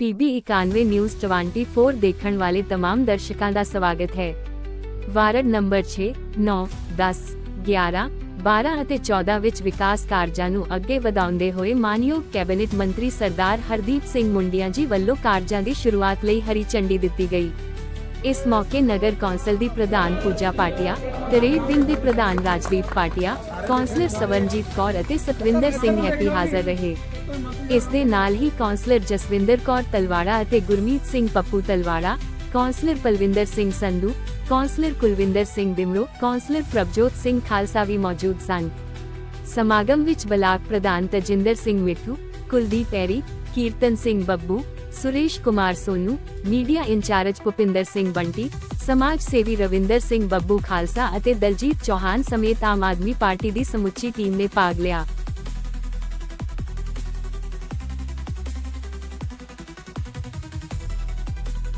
PB 91 news 24 ਦੇਖਣ ਵਾਲੇ तमाम ਦਰਸ਼ਕਾਂ ਦਾ ਸਵਾਗਤ ਹੈ ਵਾਰਡ ਨੰਬਰ 6 9 10 11 12 ਅਤੇ 14 ਵਿੱਚ ਵਿਕਾਸ ਕਾਰਜਾਂ ਨੂੰ ਅੱਗੇ ਵਧਾਉਂਦੇ ਹੋਏ ਮਾਨਯੋਗ ਕੈਬਨਿਟ ਮੰਤਰੀ ਸਰਦਾਰ ਹਰਦੀਪ ਸਿੰਘ ਮੁੰਡੀਆਂ ਜੀ ਵੱਲੋਂ ਕਾਰਜਾਂ ਦੀ ਸ਼ੁਰੂਆਤ ਲਈ ਹਰੀ ਝੰਡੀ ਦਿੱਤੀ ਗਈ ਇਸ ਮੌਕੇ ਨਗਰ ਕੌਂਸਲ ਦੀ ਪ੍ਰਧਾਨ ਪੂਜਾ ਪਾਟਿਆ ਤਰੇਡ ਵਿੰਗ ਦੇ ਪ੍ਰਧਾਨ ਰਾਜਦੀਪ ਪਾਟਿਆ ਕੌਂਸਲਰ ਸਵਰਨਜੀਤ ਕੌਰ ਅਤੇ ਸਤਵਿੰਦਰ ਸਿੰਘ ਹੈਪੀ ਹਾਜ਼ਰ ਰਹੇ ਇਸ ਦੇ ਨਾਲ ਹੀ ਕੌਂਸਲਰ ਜਸਵਿੰਦਰ ਕੌਰ ਤਲਵਾੜਾ ਅਤੇ Gurmeet Singh Pappu Talwara, councillor Palwinder Singh Sandhu, councillor Kulwinder Singh Bimro, councillor Prabhjot Singh Khalsa ਵੀ ਮੌਜੂਦ ਸਨ। ਸਮਾਗਮ ਵਿੱਚ ਬਲਾਕ ਪ੍ਰਧਾਨ ਤਜਿੰਦਰ ਸਿੰਘ ਮਿੱਠੂ, ਕੁਲਦੀਪ ਐਰੀ, ਕੀਰਤਨ ਸਿੰਘ ਬੱਬੂ, ਸੁਰੇਸ਼ ਕੁਮਾਰ ਸੋਨੂ, ਮੀਡੀਆ ਇੰਚਾਰਜ ਭੁਪਿੰਦਰ ਸਿੰਘ ਬੰਟੀ, ਸਮਾਜ ਸੇਵੀ ਰਵਿੰਦਰ ਸਿੰਘ ਬੱਬੂ ਖਾਲਸਾ ਅਤੇ ਦਲਜੀਤ ਚੌਹਾਨ ਸਮੇਤ ਆਮ ਆਦਮੀ ਪਾਰਟੀ ਦੀ ਸਮੁੱਚੀ ਟੀਮ ਨੇ ਭਾਗ ਲਿਆ।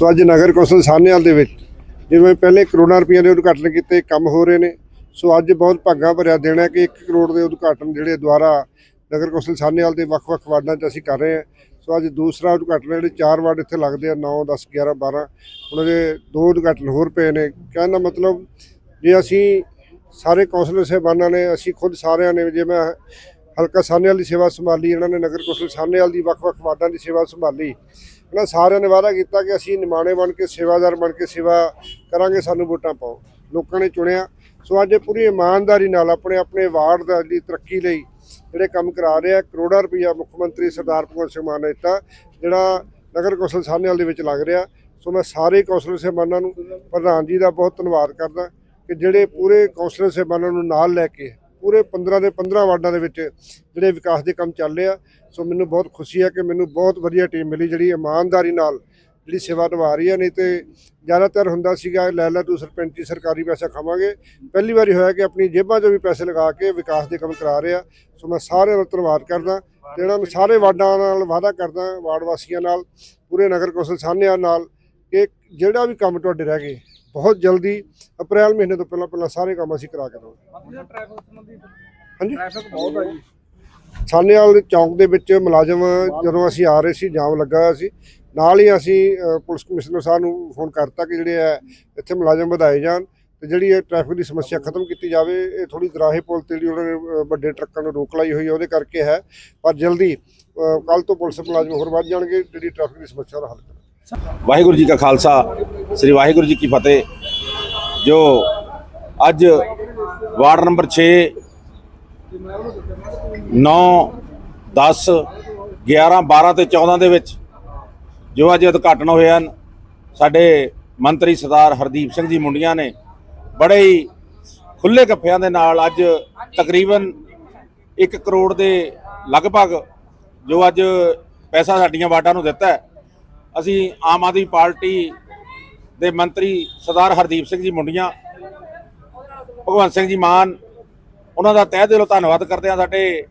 ਸੋ ਅੱਜ ਨਗਰ ਕੌਂਸਲ ਸਾਹਨੇਵਾਲ ਦੇ ਵਿੱਚ ਜਿਵੇਂ ਪਹਿਲੇ ਕਰੋੜਾਂ ਰੁਪਈਆ ਦੇ ਉਦਘਾਟਨ ਕੀਤੇ, ਕੰਮ ਹੋ ਰਹੇ ਨੇ। ਸੋ ਅੱਜ ਬਹੁਤ ਭਾਗਾਂ ਭਰਿਆ ਦੇਣਾ ਕਿ 1 ਕਰੋੜ ਦੇ ਉਦਘਾਟਨ ਜਿਹੜੇ ਦੁਆਰਾ ਨਗਰ ਕੌਂਸਲ ਸਾਹਨੇਵਾਲ ਦੇ ਵੱਖ-ਵੱਖ ਵਾਰਡਾਂ 'ਚ ਅਸੀਂ ਕਰ ਰਹੇ ਹਾਂ। ਸੋ ਅੱਜ ਦੂਸਰਾ ਉਦਘਾਟਨ ਜਿਹੜੇ ਚਾਰ ਵਾਰਡ ਇੱਥੇ ਲੱਗਦੇ ਆ 9 10 11 12 ਉਹਨਾਂ ਦੇ ਦੋ ਉਦਘਾਟਨ ਹੋਰ ਪਏ ਨੇ। ਕਹਿਣ ਦਾ ਮਤਲਬ ਜੇ ਅਸੀਂ ਸਾਰੇ ਕੌਂਸਲਰ ਸਾਹਿਬਾਨਾਂ ਨੇ, ਅਸੀਂ ਖੁਦ ਸਾਰਿਆਂ ਨੇ ਜੇ ਮੈਂ ਹਲਕਾ ਸਾਹਨੇਵਾਲ ਦੀ ਸੇਵਾ ਸੰਭਾਲੀ, ਇਹਨਾਂ ਨੇ ਨਗਰ ਕੌਂਸਲ ਸਾਹਨੇਵਾਲ ਦੀ ਵੱਖ-ਵੱਖ ਵਾਰਡਾਂ ਦੀ ਸੇਵਾ ਸੰਭਾਲੀ ਇਹਨਾਂ ਸਾਰਿਆਂ ਨੇ ਵਾਅਦਾ ਕੀਤਾ ਕਿ ਅਸੀਂ ਨਿਮਾਣੇ ਬਣ ਕੇ, ਸੇਵਾਦਾਰ ਬਣ ਕੇ ਸੇਵਾ ਕਰਾਂਗੇ, ਸਾਨੂੰ ਵੋਟਾਂ ਪਾਓ। ਲੋਕਾਂ ਨੇ ਚੁਣਿਆ। ਸੋ ਅੱਜ ਪੂਰੀ ਇਮਾਨਦਾਰੀ ਨਾਲ ਆਪਣੇ ਆਪਣੇ ਵਾਰਡ ਦਾ ਦੀ ਤਰੱਕੀ ਲਈ ਜਿਹੜੇ ਕੰਮ ਕਰਾ ਰਹੇ ਆ, ਕਰੋੜਾਂ ਰੁਪਈਆ ਮੁੱਖ ਮੰਤਰੀ ਸਰਦਾਰ ਭਗਵੰਤ ਸਿੰਘ ਮਾਨ ਨੇ ਦਿੱਤਾ, ਜਿਹੜਾ ਨਗਰ ਕੌਂਸਲ ਸਾਹਨੇਵਾਲ ਦੇ ਵਿੱਚ ਲੱਗ ਰਿਹਾ। ਸੋ ਮੈਂ ਸਾਰੇ ਕੌਂਸਲਰ ਸਾਹਿਬਾਨਾਂ ਨੂੰ ਪ੍ਰਧਾਨ ਜੀ ਦਾ ਬਹੁਤ ਧੰਨਵਾਦ ਕਰਦਾ ਕਿ ਜਿਹੜੇ ਪੂਰੇ ਕੌਂਸਲਰ ਸਾਹਿਬਾਨਾਂ ਨੂੰ ਨਾਲ ਲੈ ਕੇ ਪੂਰੇ 15 ਦੇ 15 ਵਾਰਡਾਂ ਦੇ ਵਿੱਚ ਜਿਹੜੇ ਵਿਕਾਸ ਦੇ ਕੰਮ ਚੱਲ ਰਹੇ ਆ। ਸੋ ਮੈਨੂੰ ਬਹੁਤ ਖੁਸ਼ੀ ਹੈ ਕਿ ਮੈਨੂੰ ਬਹੁਤ ਵਧੀਆ ਟੀਮ ਮਿਲੀ ਜਿਹੜੀ ਇਮਾਨਦਾਰੀ ਨਾਲ ਜਿਹੜੀ ਸੇਵਾ ਨਿਭਾ ਰਹੀ ਹੈ ਨਹੀਂ ਤੇ ਜ਼ਿਆਦਾਤਰ ਹੁੰਦਾ ਸੀਗਾ, ਲੈ ਲੈ ਤੂੰ ਸਰਪੰਚੀ ਸਰਕਾਰੀ ਪੈਸਾ ਖਾਵਾਂਗੇ। ਪਹਿਲੀ ਵਾਰੀ ਹੋਇਆ ਕਿ ਆਪਣੀ ਜੇਬਾਂ 'ਚੋਂ ਵੀ ਪੈਸੇ ਲਗਾ ਕੇ ਵਿਕਾਸ ਦੇ ਕੰਮ ਕਰਾ ਰਹੇ ਆ। ਸੋ ਮੈਂ ਸਾਰਿਆਂ ਦਾ ਧੰਨਵਾਦ ਕਰਦਾ ਤੇ ਇਹਨਾਂ ਨੂੰ ਸਾਰੇ ਵਾਰਡਾਂ ਨਾਲ ਵਾਅਦਾ ਕਰਦਾ, ਵਾਰਡ ਵਾਸੀਆਂ ਨਾਲ, ਪੂਰੇ ਨਗਰ ਕੌਂਸਲ ਸਾਹਨਿਆਂ ਨਾਲ ਕਿ ਜਿਹੜਾ ਵੀ ਕੰਮ ਤੁਹਾਡੇ ਰਹਿ ਗਏ ਬਹੁਤ ਜਲਦੀ ਅਪ੍ਰੈਲ ਮਹੀਨੇ ਤੋਂ ਪਹਿਲਾਂ ਪਹਿਲਾਂ ਸਾਰੇ ਕੰਮ ਅਸੀਂ ਕਰਾ ਕੇ ਦਵਾਂਗੇ। ਹਾਂਜੀ। ਟ੍ਰੈਫਿਕ ਬਹੁਤ ਆ ਜੀ। ਸਾਹਨੇਵਾਲ ਦੇ ਚੌਂਕ ਦੇ ਵਿੱਚ ਮੁਲਾਜ਼ਮ ਜਦੋਂ ਅਸੀਂ ਆ ਰਹੇ ਸੀ ਜਾਮ ਲੱਗਾ ਹੋਇਆ ਸੀ ਨਾਲ ਹੀ ਅਸੀਂ ਪੁਲਿਸ ਕਮਿਸ਼ਨਰ ਸਾਹਿਬ ਨੂੰ ਫੋਨ ਕਰਤਾ ਕਿ ਜਿਹੜੇ ਹੈ ਇੱਥੇ ਮੁਲਾਜ਼ਮ ਵਧਾਏ ਜਾਣ ਤੇ ਜਿਹੜੀ ਇਹ ਟ੍ਰੈਫਿਕ ਦੀ ਸਮੱਸਿਆ ਖਤਮ ਕੀਤੀ ਜਾਵੇ ਇਹ ਥੋੜੀ ਦਰਾਹੇ ਪੁਲ ਤੇ ਜਿਹੜੀ ਉਹਨਾਂ ਨੇ ਵੱਡੇ ਟਰੱਕਾਂ ਨੂੰ ਰੋਕ ਲਾਈ ਹੋਈ ਹੈ ਉਹਦੇ ਕਰਕੇ ਹੈ। ਪਰ ਜਲਦੀ ਕੱਲ ਤੋਂ ਪੁਲਿਸ ਮੁਲਾਜ਼ਮ ਹੋਰ ਵੱਧ ਜਾਣਗੇ ਜਿਹੜੀ ਟ੍ਰੈਫਿਕ ਦੀ ਸਮੱਸਿਆ ਦਾ ਹੱਲ ਕਰਾਂਗੇ ਵਾਹਿਗੁਰੂ ਜੀ ਕਾ ਖਾਲਸਾ, ਸ੍ਰੀ ਵਾਹਿਗੁਰੂ ਜੀ ਕੀ ਫਤਿਹ। ਜੋ ਅੱਜ ਵਾਰਡ ਨੰਬਰ 6 9 10 11 12 ਤੇ 14 ਦੇ ਵਿੱਚ ਜੋ ਅੱਜ ਉਦਘਾਟਨ ਹੋਏ ਹਨ, ਸਾਡੇ ਮੰਤਰੀ ਸਰਦਾਰ ਹਰਦੀਪ ਸਿੰਘ ਜੀ ਮੁੰਡੀਆਂ ਨੇ ਬੜੇ ਹੀ ਖੁੱਲੇ ਗੱਫਿਆਂ ਦੇ ਨਾਲ ਅੱਜ ਤਕਰੀਬਨ 1 ਕਰੋੜ ਦੇ ਲਗਭਗ ਜੋ ਅੱਜ ਪੈਸਾ ਸਾਡੀਆਂ ਵਾਰਡਾਂ ਨੂੰ ਦਿੱਤਾ ਹੈ ਅਸੀਂ ਆਮ ਆਦਮੀ ਪਾਰਟੀ ਦੇ ਮੰਤਰੀ ਸਰਦਾਰ ਹਰਦੀਪ ਸਿੰਘ ਜੀ ਮੁੰਡੀਆਂ, ਭਗਵੰਤ ਸਿੰਘ ਜੀ ਮਾਨ, ਉਹਨਾਂ ਦਾ ਤਹਿ ਦਿਲੋਂ ਧੰਨਵਾਦ ਕਰਦੇ ਹਾਂ ਸਾਡੇ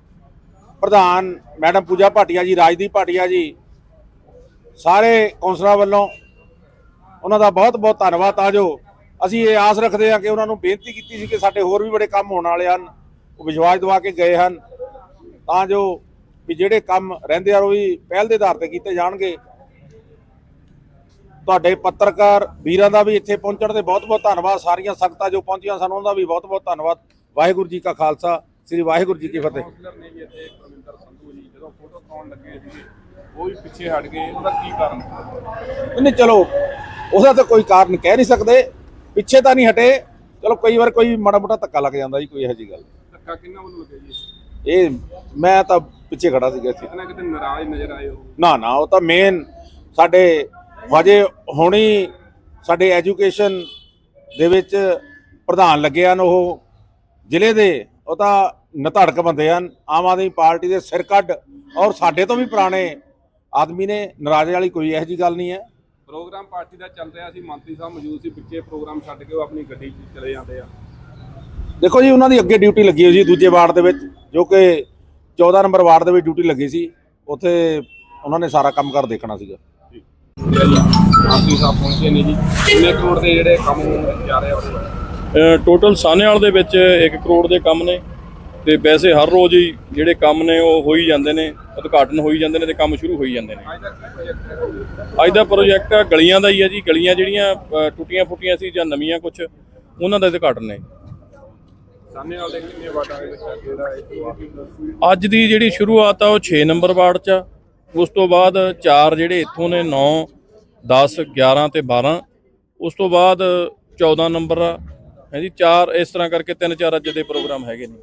ਪ੍ਰਧਾਨ ਮੈਡਮ ਪੂਜਾ ਭਾਟੀਆ ਜੀ, ਰਾਜਦੀਪ ਭਾਟੀਆ ਜੀ, ਸਾਰੇ ਕੌਂਸਲਰਾਂ ਵੱਲੋਂ ਉਹਨਾਂ ਦਾ ਬਹੁਤ ਬਹੁਤ ਧੰਨਵਾਦ। ਤਾਂ ਜੋ ਅਸੀਂ ਇਹ ਆਸ ਰੱਖਦੇ ਹਾਂ ਕਿ ਉਹਨਾਂ ਨੂੰ ਬੇਨਤੀ ਕੀਤੀ ਸੀ ਕਿ ਸਾਡੇ ਹੋਰ ਵੀ ਬੜੇ ਕੰਮ ਹੋਣ ਵਾਲੇ ਹਨ, ਉਹ ਵਿਸ਼ਵਾਸ ਦਿਵਾ ਕੇ ਗਏ ਹਨ। ਤਾਂ ਜੋ ਵੀ ਜਿਹੜੇ ਕੰਮ ਰਹਿੰਦੇ ਆ, ਉਹ ਵੀ ਪਹਿਲ ਦੇ ਆਧਾਰ ਤੇ ਕੀਤੇ ਜਾਣਗੇ। ਤੁਹਾਡੇ ਪੱਤਰਕਾਰ ਵੀਰਾਂ ਦਾ ਵੀ ਇੱਥੇ ਪਹੁੰਚਣ ਤੇ ਬਹੁਤ-ਬਹੁਤ ਧੰਨਵਾਦ। ਸਾਰੀਆਂ ਸੰਗਤਾਂ ਜੋ ਪਹੁੰਚੀਆਂ ਸਨ ਉਹਨਾਂ ਦਾ ਵੀ ਬਹੁਤ-ਬਹੁਤ ਧੰਨਵਾਦ। ਵਾਹਿਗੁਰੂ ਜੀ ਕਾ ਖਾਲਸਾ ਸ੍ਰੀ ਵਾਹਿਗੁਰੂ ਜੀ ਕੀ ਫਤਿਹ। ਕਾਉਂਸਲਰ ਨੇ ਜੀ ਇੱਥੇ ਪ੍ਰਵਿੰਦਰ ਸੰਧੂ ਜੀ ਜਦੋਂ ਫੋਟੋ ਕਰਾਉਣ ਲੱਗੇ ਸੀਗੇ ਉਹ ਵੀ ਪਿੱਛੇ ਹਟ ਗਏ। ਉਹਦਾ ਕੀ ਕਾਰਨ? ਨਹੀਂ ਚਲੋ ਉਹਦਾ ਤਾਂ ਕੋਈ ਕਾਰਨ ਕਹਿ ਨਹੀਂ ਸਕਦੇ। ਪਿੱਛੇ ਤਾਂ ਨਹੀਂ ਹਟੇ। ਚਲੋ ਕਈ ਵਾਰ ਕੋਈ ਮਾੜਾ ਮੋਟਾ ਧੱਕਾ ਲੱਗ ਜਾਂਦਾ ਜੀ ਕੋਈ ਇਹੋ ਜੀ ਗੱਲ ਧੱਕਾ ਕਿੰਨਾ ਵੱਲੋਂ ਲੱਗਿਆ ਜੀ? ਇਹ ਮੈਂ ਤਾਂ ਪਿੱਛੇ ਖੜਾ ਸੀਗਾ ਇੱਥੇ। ਕਿਤੇ ਨਾਰਾਜ਼ ਨਜ਼ਰ ਆਏ ਉਹ ਨਾ ਨਾ ਉਹ ਤਾਂ ਮੇਨ ਸਾਡੇ ਹਜੇ ਹੁਣੀ ਸਾਡੇ ਐਜੂਕੇਸ਼ਨ ਦੇ ਵਿੱਚ ਪ੍ਰਧਾਨ ਲੱਗੇ ਹਨ ਉਹ ਜ਼ਿਲ੍ਹੇ ਦੇ ਉਹ ਤਾਂ ਨਧੜਕ ਬੰਦੇ ਹਨ। ਆਮ ਆਦਮੀ ਪਾਰਟੀ ਦੇ ਸਿਰ ਕੱਢ ਔਰ ਸਾਡੇ ਤੋਂ ਵੀ ਪੁਰਾਣੇ ਆਦਮੀ ਨੇ ਨਾਰਾਜ਼ੇ ਵਾਲੀ ਕੋਈ ਇਹੋ ਜੀ ਗੱਲ ਨਹੀਂ ਹੈ। ਪ੍ਰੋਗਰਾਮ ਪਾਰਟੀ ਦਾ ਚੱਲ ਰਿਹਾ ਸੀ ਮੰਤਰੀ ਸਾਹਿਬ ਮੌਜੂਦ ਸੀ ਪਿੱਛੇ ਪ੍ਰੋਗਰਾਮ ਛੱਡ ਕੇ ਉਹ ਆਪਣੀ ਗੱਡੀ 'ਚ ਚਲੇ ਜਾਂਦੇ ਆ। ਦੇਖੋ ਜੀ ਉਹਨਾਂ ਦੀ ਅੱਗੇ ਡਿਊਟੀ ਲੱਗੀ ਹੋਈ ਸੀ ਦੂਜੇ ਵਾਰਡ ਦੇ ਵਿੱਚ ਜੋ ਕਿ 14 ਨੰਬਰ ਵਾਰਡ ਦੇ ਵਿੱਚ ਡਿਊਟੀ ਲੱਗੀ ਸੀ। ਉੱਥੇ ਉਹਨਾਂ ਨੇ ਸਾਰਾ ਕੰਮ ਕਰ ਦੇਖਣਾ ਸੀਗਾ। ਠੀਕ ਹੈ ਜੀ ਮੰਤਰੀ ਸਾਹਿਬ ਪਹੁੰਚੇ ਨੇ ਜੀ। ਕਿੰਨੇ ਕਰੋੜ ਦੇ ਜਿਹੜੇ ਕੰਮ ਹੋਣ ਜਾ ਰਹੇ ਆ ਉਹਦੇ ਟੋਟਲ ਸਾਨੇਵਾਲ ਦੇ ਵਿੱਚ 1 ਕਰੋੜ ਦੇ ਕੰਮ ਨੇ ਤੇ ਵੈਸੇ ਹਰ ਰੋਜ਼ ਹੀ ਜਿਹੜੇ ਕੰਮ ਨੇ ਉਹ ਹੋ ਹੀ ਜਾਂਦੇ ਨੇ ਉਦਘਾਟਨ ਹੋਈ ਜਾਂਦੇ ਨੇ ਤੇ ਕੰਮ ਸ਼ੁਰੂ ਹੋਈ ਜਾਂਦੇ ਨੇ। ਅੱਜ ਦਾ ਪ੍ਰੋਜੈਕਟ ਗਲੀਆਂ ਦਾ ਹੀ ਹੈ ਜੀ ਗਲੀਆਂ ਜਿਹੜੀਆਂ ਟੁੱਟੀਆਂ ਫੁੱਟੀਆਂ ਸੀ ਜਾਂ ਨਵੀਆਂ ਕੁਝ ਉਹਨਾਂ ਦਾ ਉਦਘਾਟਨ ਨੇ। ਅੱਜ ਦੀ ਜਿਹੜੀ ਸ਼ੁਰੂਆਤ ਆ ਉਹ 6 ਨੰਬਰ ਵਾਰਡ 'ਚ ਆ। ਉਸ ਤੋਂ ਬਾਅਦ ਚਾਰ ਜਿਹੜੇ ਇੱਥੋਂ ਨੇ 9 10 11 ਤੇ 12 ਉਸ ਤੋਂ ਬਾਅਦ 14 ਨੰਬਰ ਆ। ਹੈ ਜੀ, ਚਾਰ ਇਸ ਤਰ੍ਹਾਂ ਕਰਕੇ ਤਿੰਨ ਚਾਰ ਅੱਜ ਦੇ ਪ੍ਰੋਗਰਾਮ ਹੈਗੇ ਨੇ।